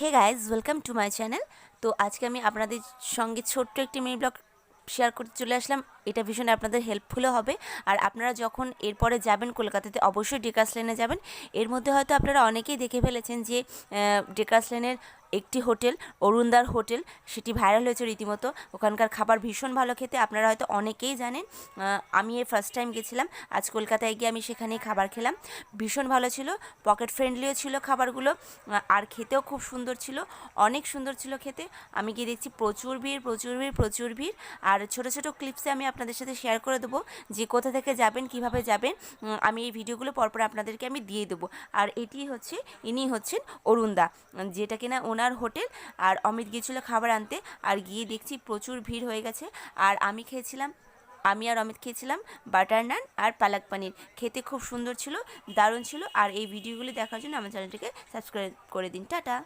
Hey guys welcome to my channel তো আজকে আমি আপনাদের সঙ্গে ছোট্ট একটি মিনি ব্লগ শেয়ার করতে চলে আসলাম। এটা ভীষণ আপনাদের হেল্পফুলও হবে। আর আপনারা যখন এরপরে যাবেন কলকাতাতে, অবশ্যই ডেকাস লেনে যাবেন। এর মধ্যে হয়তো আপনারা অনেকেই দেখে ফেলেছেন যে ডেকাস লেনের একটি হোটেল, অরুণদার হোটেল, সেটি ভাইরাল হয়েছে রীতিমতো। ওখানকার খাবার ভীষণ ভালো খেতে, আপনারা হয়তো অনেকেই জানেন। আমি এই ফার্স্ট টাইম গেছিলাম, আজ কলকাতায় গিয়ে আমি সেখানেই খাবার খেলাম। ভীষণ ভালো ছিল পকেট ফ্রেন্ডলিও ছিল খাবারগুলো আর খেতেও খুব সুন্দর ছিল, অনেক সুন্দর ছিল খেতে। আমি গিয়ে দেখছি প্রচুর ভিড় প্রচুর ভিড় প্রচুর ভিড়। আর ছোট ছোট ক্লিপসে আমি আপনাদের সাথে শেয়ার করে দেবো, যে কোথা থেকে যাবেন, কীভাবে যাবেন আমি এই ভিডিওগুলো পরপর আপনাদেরকে আমি দিয়ে দেবো। আর এটি হচ্ছে, ইনি হচ্ছেন অরুণদা, যেটা কিনা ওনার হোটেল আর অমিত গিয়েছিল খাবার আনতে আর গিয়ে দেখছি প্রচুর ভিড় হয়ে গেছে। আর আমি খেয়েছিলাম, আমি আর অমিত খেয়েছিলাম বাটার নান আর পালাক পানির। খেতে খুব সুন্দর ছিল, দারুণ ছিল। আর এই ভিডিওগুলি দেখার জন্য আমার চ্যানেলটিকে সাবস্ক্রাইব করে দিন। টাটা।